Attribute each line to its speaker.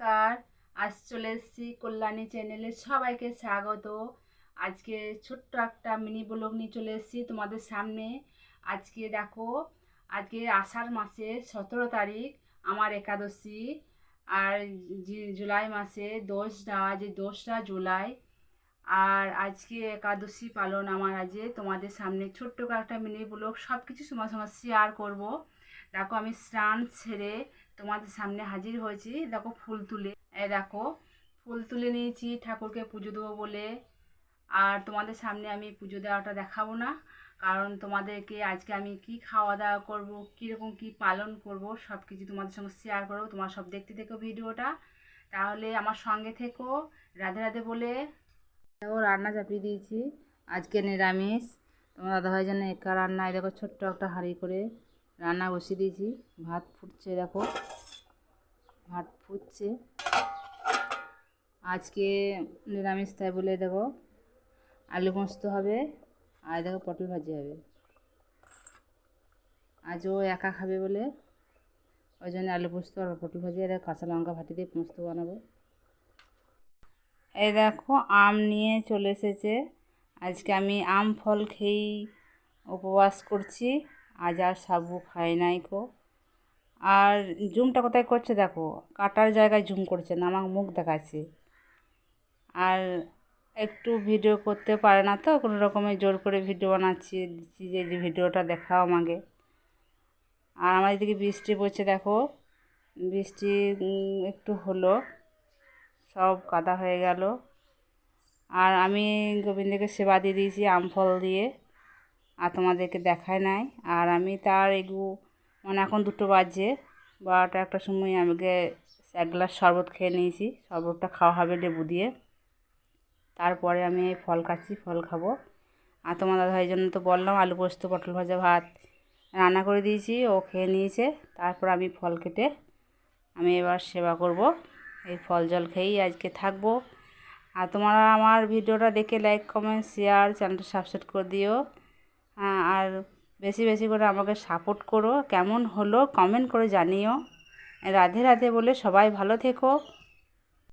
Speaker 1: নমস্কার। আজ চলে এসেছি কল্যাণী চ্যানেলে সবাইকে স্বাগত। আজকে ছোট্ট একটা মিনি ব্লগ নিয়ে চলে এসেছি তোমাদের সামনে। আজকে দেখো, আজকে আষাঢ় মাসে সতেরো তারিখ, আমার একাদশী। আর জুলাই মাসে দোসরা, যে দোসরা জুলাই আর আজকে একাদশী পালন আমার আজকে তোমাদের সামনে ছোট্ট একটা মিনি ব্লগ সব কিছু তোমার সঙ্গে শেয়ার করব। দেখো, আমি স্নান ছেড়ে তোমাদের সামনে হাজির হয়েছি। দেখো, ফুল তুলে। দেখো, ফুল তুলে নিয়েছি, ঠাকুরকে পুজো দেবো বলে। আর তোমাদের সামনে আমি পুজো দেওয়াটা দেখাবো না, কারণ তোমাদেরকে আজকে আমি কি খাওয়া দাওয়া করব, কীরকম কি পালন করব সব কিছু তোমাদের সঙ্গে শেয়ার করব। তোমার সব দেখতে থেকো ভিডিওটা। তাহলে আমার সঙ্গে থেকো, রাধে রাধে বলে। দেখো, রান্না চাপিয়ে দিয়েছি। আজকে নিরামিষ। তোমার দাদাভাই জন্য একা রান্না দেখো ছোট্ট একটা হাঁড়ি করে রান্না বসিয়ে দিয়েছি। ভাত ফুটছে, দেখো। ভাত ফুটছে। আজকে নিরামিষ, তাই বলে, দেখো, আলু পোস্ত হবে আর দেখো পটল ভাজি হবে। আজ ও একা খাবে বলে, ওই জন্য আলু পোস্ত আর পটল ভাজি আর কাঁচা লঙ্কা ফাটি দিয়ে পোস্ত বানাবো। এই দেখো, আম নিয়ে চলে এসেছে। আজকে আমি আম, ফল খেয়েই উপবাস করছি। আজ আর সাবু খাই নাই কো আর জুমটা কোথায় করছে দেখো, কাটার জায়গায় জুম করছে না, আমার মুখ দেখাচ্ছে। আর একটু ভিডিও করতে পারে না তো, কোনো রকমে জোর করে ভিডিও বানাচ্ছি, দিচ্ছি যে যে ভিডিওটা দেখাও আমাকে। আর আমার এদিকে বৃষ্টি পড়ছে দেখো, বৃষ্টি একটু হলো। সব কাদা হয়ে গেল। আর আমি গোবিন্দকে সেবা দিয়ে দিয়েছি, আম ফল দিয়ে। আর তোমাদেরকে দেখায় নাই। আর আমি তার এগু মানে এখন দুটো বাজে বারোটা একটা সময় আমাকে এক গ্লাস শরবত খেয়ে নিয়েছি। শরবতটা খাওয়া হবে লেবু দিয়ে। তারপরে আমি ফল খাচ্ছি, ফল খাব। আর তোমার দাদাভাইয়ের জন্য তো বললাম, আলু পোস্ত, পটল ভাজা, ভাত রান্না করে দিয়েছি। ও খেয়ে নিয়েছে। তারপর আমি ফল কেটে আমি এবার সেবা করব। এই ফল জল খেয়েই আজকে থাকব। আর তোমরা আমার ভিডিওটা দেখে লাইক কমেন্ট শেয়ার চ্যানেলটা সাবস্ক্রাইব করে দিও। আর বেশি বেশি করে আমাকে সাপোর্ট করো। কেমন হলো কমেন্ট করে জানিও। রাধে রাধে বলে সবাই ভালো থেকো।